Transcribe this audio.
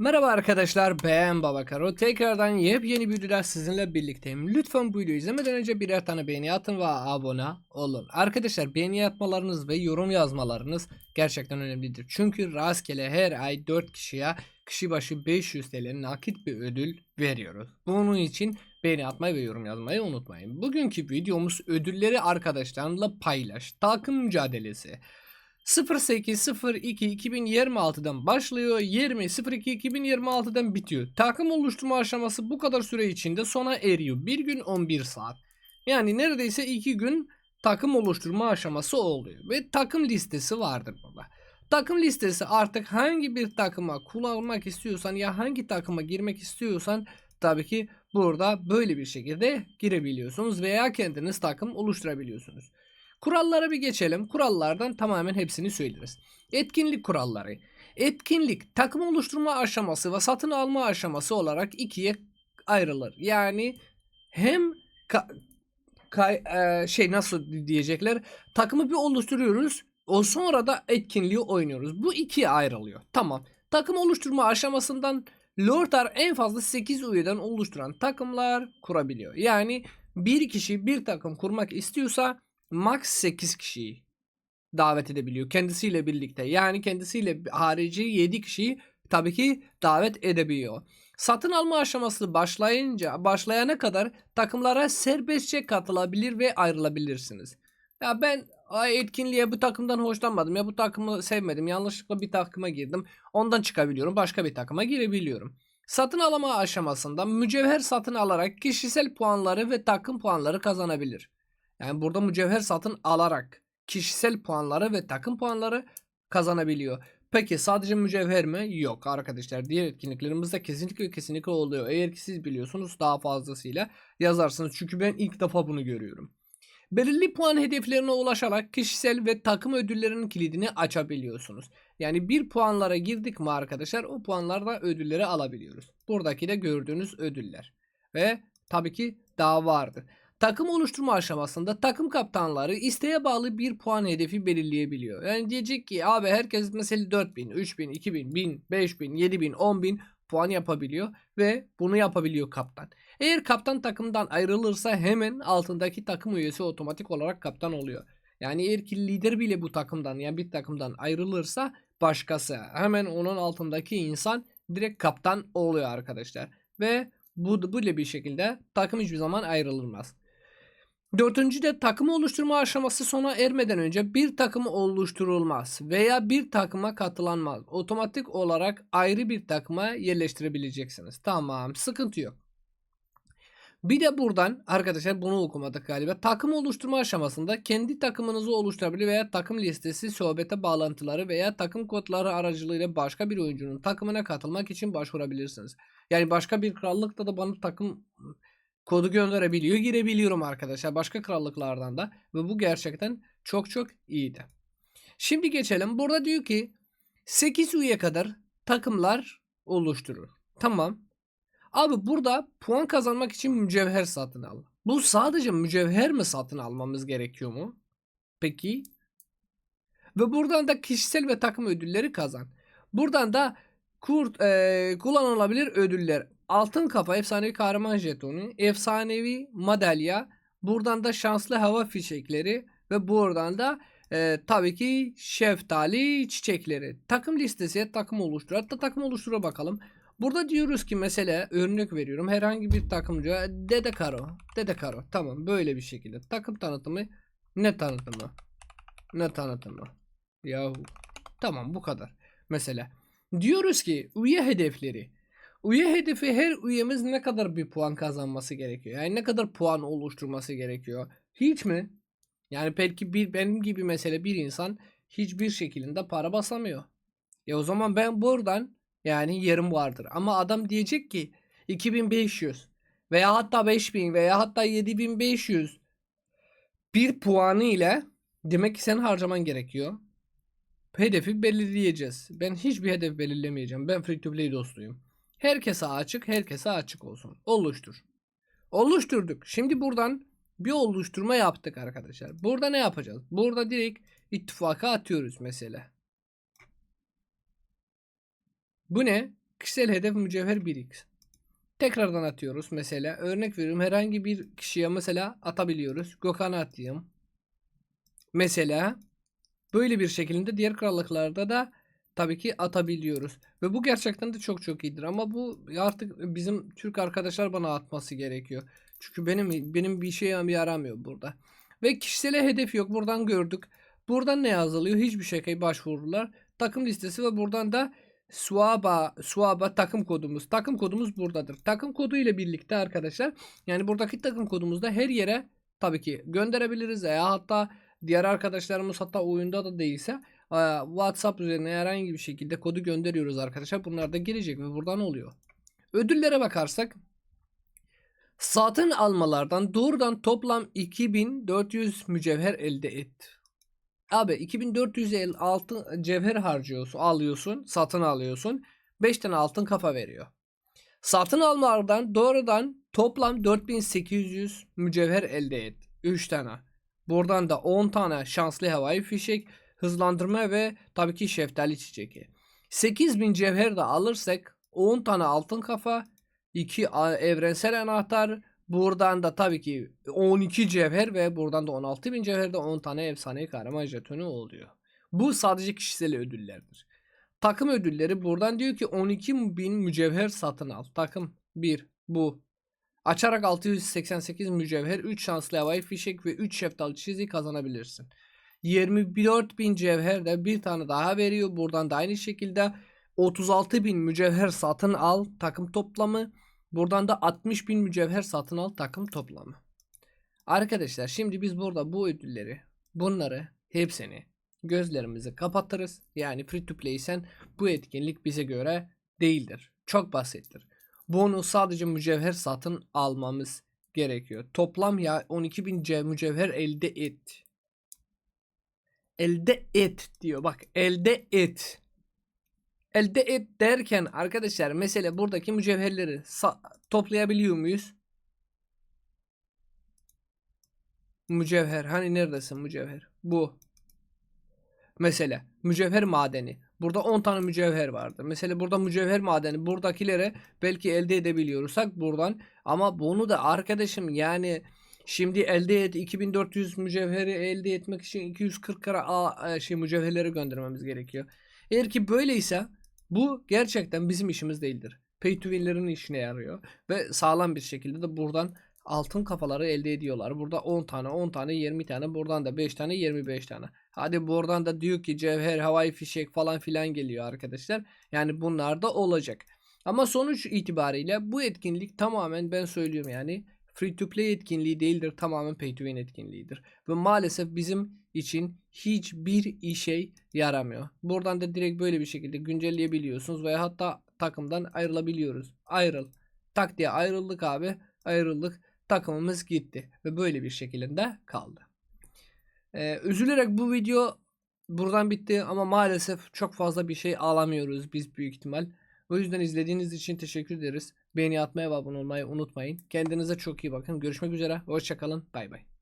Merhaba arkadaşlar ben Babakaro. Tekrardan yepyeni videoda sizinle birlikteyim. Lütfen bu videoyu izlemeden önce birer tane beğeni atın ve abone olun. Arkadaşlar beğeni atmalarınız ve yorum yazmalarınız gerçekten önemlidir. Çünkü rastgele her ay 4 kişiye kişi başı 500 TL nakit bir ödül veriyoruz. Bunun için beğeni atmayı ve yorum yazmayı unutmayın. Bugünkü videomuz ödülleri arkadaşlarla paylaş. Takım mücadelesi. 08.02.2026'dan başlıyor. 20.02.2026'dan bitiyor. Takım oluşturma aşaması bu kadar süre içinde sona eriyor. Bir gün 11 saat. Yani neredeyse 2 gün takım oluşturma aşaması oluyor. Ve takım listesi vardır burada. Takım listesi artık hangi bir takıma kullanmak istiyorsan ya hangi takıma girmek istiyorsan tabii ki burada böyle bir şekilde girebiliyorsunuz veya kendiniz takım oluşturabiliyorsunuz. Kurallara bir geçelim. Kurallardan tamamen hepsini söyleriz. Etkinlik kuralları. Etkinlik takım oluşturma aşaması ve satın alma aşaması olarak ikiye ayrılır. Yani hem ka- ka- e, şey nasıl diyecekler takımı bir oluşturuyoruz. O sonra da etkinliği oynuyoruz. Bu ikiye ayrılıyor. Tamam. Takım oluşturma aşamasından Lordar en fazla 8 üyeden oluşturan takımlar kurabiliyor. Yani bir kişi bir takım kurmak istiyorsa max 8 kişiyi davet edebiliyor kendisiyle birlikte. Yani kendisiyle harici 7 kişiyi tabii ki davet edebiliyor. Satın alma aşaması başlayınca başlayana kadar takımlara serbestçe katılabilir ve ayrılabilirsiniz. Ya ben etkinliğe bu takımdan hoşlanmadım ya bu takımı sevmedim yanlışlıkla bir takıma girdim ondan çıkabiliyorum başka bir takıma girebiliyorum. Satın alma aşamasında mücevher satın alarak kişisel puanları ve takım puanları kazanabilir. Yani burada mücevher satın alarak kişisel puanları ve takım puanları kazanabiliyor. Peki sadece mücevher mi? Yok arkadaşlar. Diğer etkinliklerimizde kesinlikle kesinlikle oluyor. Eğer ki siz biliyorsunuz daha fazlasıyla yazarsınız. Çünkü ben ilk defa bunu görüyorum. Belirli puan hedeflerine ulaşarak kişisel ve takım ödüllerinin kilidini açabiliyorsunuz. Yani bir puanlara girdik mi arkadaşlar o puanlarda ödülleri alabiliyoruz. Buradaki de gördüğünüz ödüller. Ve tabii ki daha vardır. Takım oluşturma aşamasında takım kaptanları isteğe bağlı bir puan hedefi belirleyebiliyor. Yani diyecek ki abi herkes mesela 4000, 3000, 2000, 1000, 5000, 7000, 10000 puan yapabiliyor ve bunu yapabiliyor kaptan. Eğer kaptan takımdan ayrılırsa hemen altındaki takım üyesi otomatik olarak kaptan oluyor. Yani eğer ki lider bile bu takımdan yani bir takımdan ayrılırsa başkası hemen onun altındaki insan direkt kaptan oluyor arkadaşlar. Ve bu böyle bir şekilde takım hiçbir zaman ayrılmaz. Dördüncü de takımı oluşturma aşaması sona ermeden önce bir takım oluşturulmaz veya bir takıma katılanmaz. Otomatik olarak ayrı bir takıma yerleştirebileceksiniz. Tamam sıkıntı yok. Bir de buradan arkadaşlar bunu okumadık galiba. Takım oluşturma aşamasında kendi takımınızı oluşturabilir veya takım listesi, sohbete bağlantıları veya takım kodları aracılığıyla başka bir oyuncunun takımına katılmak için başvurabilirsiniz. Yani başka bir krallıkta da bana takım kodu gönderebiliyor. Girebiliyorum arkadaşlar başka krallıklardan da ve bu gerçekten çok çok iyiydi. Şimdi geçelim. Burada diyor ki 8 üye kadar takımlar oluşturur. Tamam. Abi burada puan kazanmak için mücevher satın al. Bu sadece mücevher mi satın almamız gerekiyor mu? Peki. Ve buradan da kişisel ve takım ödülleri kazan. Buradan da kurt e, kullanılabilir ödüller. Altın kafa efsanevi kahraman jetonu, efsanevi madalya, buradan da şanslı hava fişekleri ve buradan da e, tabii ki şeftali çiçekleri. Takım listesi takım oluştur. Hatta takım oluştura bakalım. Burada diyoruz ki mesela örnek veriyorum herhangi bir takımcı Dede Karo. Dede Karo tamam böyle bir şekilde. Takım tanıtımı ne tanıtımı? Ne tanıtımı? Yahu. Tamam bu kadar. Mesela diyoruz ki üye hedefleri. Üye hedefi her üyemiz ne kadar bir puan kazanması gerekiyor? Yani ne kadar puan oluşturması gerekiyor? Hiç mi? Yani belki bir benim gibi mesela bir insan hiçbir şekilde para basamıyor. E o zaman ben buradan yani yerim vardır. Ama adam diyecek ki 2500 veya hatta 5000 veya hatta 7500 bir puanı ile demek ki sen harcaman gerekiyor. Hedefi belirleyeceğiz. Ben hiçbir hedef belirlemeyeceğim. Ben free to play dostuyum. Herkese açık, herkese açık olsun. Oluştur. Oluşturduk. Şimdi buradan bir oluşturma yaptık arkadaşlar. Burada ne yapacağız? Burada direkt ittifaka atıyoruz mesela. Bu ne? Kişisel hedef mücevher 1x. Tekrardan atıyoruz mesela. Örnek veriyorum herhangi bir kişiye mesela atabiliyoruz. Gökhan'a atayım. Mesela böyle bir şekilde diğer krallıklarda da tabii ki atabiliyoruz. Ve bu gerçekten de çok çok iyidir. Ama bu artık bizim Türk arkadaşlar bana atması gerekiyor. Çünkü benim benim bir şeye yaramıyor burada. Ve kişisel hedef yok. Buradan gördük. Buradan ne yazılıyor? Hiçbir şeye başvurular. Takım listesi ve buradan da Suaba, Suaba takım kodumuz. Takım kodumuz buradadır. Takım kodu ile birlikte arkadaşlar yani buradaki takım kodumuzda her yere tabii ki gönderebiliriz veya hatta diğer arkadaşlarımız hatta oyunda da değilse WhatsApp üzerine herhangi bir şekilde kodu gönderiyoruz arkadaşlar. Bunlar da gelecek ve buradan oluyor. Ödüllere bakarsak satın almalardan doğrudan toplam 2400 mücevher elde et. Abi 2400 el altın cevher harcıyorsun, alıyorsun, satın alıyorsun. 5 tane altın kafa veriyor. Satın almalardan doğrudan toplam 4800 mücevher elde et. 3 tane. Buradan da 10 tane şanslı havai fişek, hızlandırma ve tabii ki şeftali çiçeği. 8000 cevher de alırsak 10 tane altın kafa, 2 evrensel anahtar, Buradan da tabii ki 12 cevher ve buradan da 16 bin cevherde 10 tane efsanevi kahraman jetonu oluyor. Bu sadece kişisel ödüllerdir. Takım ödülleri buradan diyor ki 12 bin mücevher satın al. Takım 1 bu. Açarak 688 mücevher, 3 şanslı havai fişek ve 3 şeftal çizi kazanabilirsin. 24 bin cevher de bir tane daha veriyor. Buradan da aynı şekilde 36 bin mücevher satın al. Takım toplamı. Buradan da 60 bin mücevher satın al takım toplamı. Arkadaşlar şimdi biz burada bu ödülleri bunları hepsini gözlerimizi kapatırız. Yani free to play isen bu etkinlik bize göre değildir. Çok basittir. Bunu sadece mücevher satın almamız gerekiyor. Toplam ya 12 bin mücevher elde et. Elde et diyor. Bak elde et elde et derken arkadaşlar mesela buradaki mücevherleri toplayabiliyor muyuz? Mücevher hani neredesin mücevher? Bu. Mesela mücevher madeni. Burada 10 tane mücevher vardı. Mesela burada mücevher madeni buradakilere belki elde edebiliyorsak buradan ama bunu da arkadaşım yani şimdi elde et 2400 mücevheri elde etmek için 240 kara a, e, şey mücevherleri göndermemiz gerekiyor. Eğer ki böyleyse bu gerçekten bizim işimiz değildir. Pay to win'lerin işine yarıyor ve sağlam bir şekilde de buradan altın kafaları elde ediyorlar. Burada 10 tane, 10 tane, 20 tane, buradan da 5 tane, 25 tane. Hadi buradan da diyor ki cevher, havai fişek falan filan geliyor arkadaşlar. Yani bunlar da olacak. Ama sonuç itibariyle bu etkinlik tamamen ben söylüyorum yani free to play etkinliği değildir. Tamamen pay to win etkinliğidir. Ve maalesef bizim için hiçbir işe yaramıyor. Buradan da direkt böyle bir şekilde güncelleyebiliyorsunuz veya hatta takımdan ayrılabiliyoruz. Ayrıl. Tak diye ayrıldık abi. Ayrıldık. Takımımız gitti. Ve böyle bir şekilde kaldı. Ee, üzülerek bu video buradan bitti ama maalesef çok fazla bir şey alamıyoruz biz büyük ihtimal. O yüzden izlediğiniz için teşekkür ederiz. Beğeni atmayı ve abone olmayı unutmayın. Kendinize çok iyi bakın. Görüşmek üzere. Hoşçakalın. Bay bay.